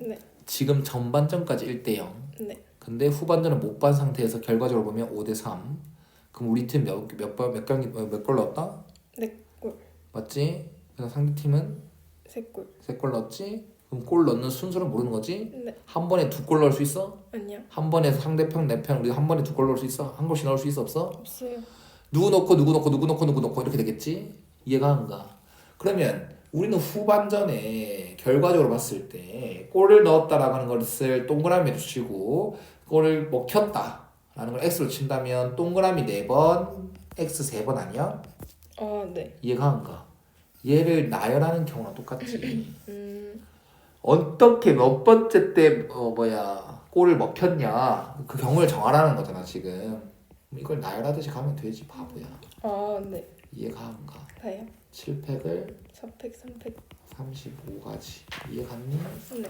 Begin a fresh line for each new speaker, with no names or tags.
네.
지금 전반전까지 1대 0.
네.
근데 후반전은 못 반 상태에서 결과적으로 보면 5대 3. 그럼 우리 팀 몇 몇번몇 경기 어, 몇골 넣었다?
네 골.
맞지? 그래서 상대 팀은
세 골.
세골 넣었지? 그럼 골 넣는 순서를 모르는 거지?
네.
한 번에 두 골 넣을 수 있어?
아니요.
한 번에 상대편 내편 우리 한 번에 두 골 넣을 수 있어? 한 골씩 넣을 수 있어 없어?
없어요.
누구 넣고 누구 넣고 누구 넣고 누구 넣고 이렇게 되겠지? 이해가 안 가? 그러면 우리는 후반전에 결과적으로 봤을 때 골을 넣었다라고 하는 것을 동그라미로 치고 골을 먹혔다 라는 걸 x로 친다면 동그라미 4번 x 3번 아니야?
어 네.
이해가 안 가? 얘를 나열하는 경우랑 똑같지
음
어떻게 몇 번째 때 어, 뭐야 골을 먹혔냐 그 경우를 정하라는 거잖아 지금 이걸 나열하듯이 가면 되지 바보야
아 네.
이해가 안 가?
다요.
7팩을
4팩 3팩.
35가지 이해 갔니?
네.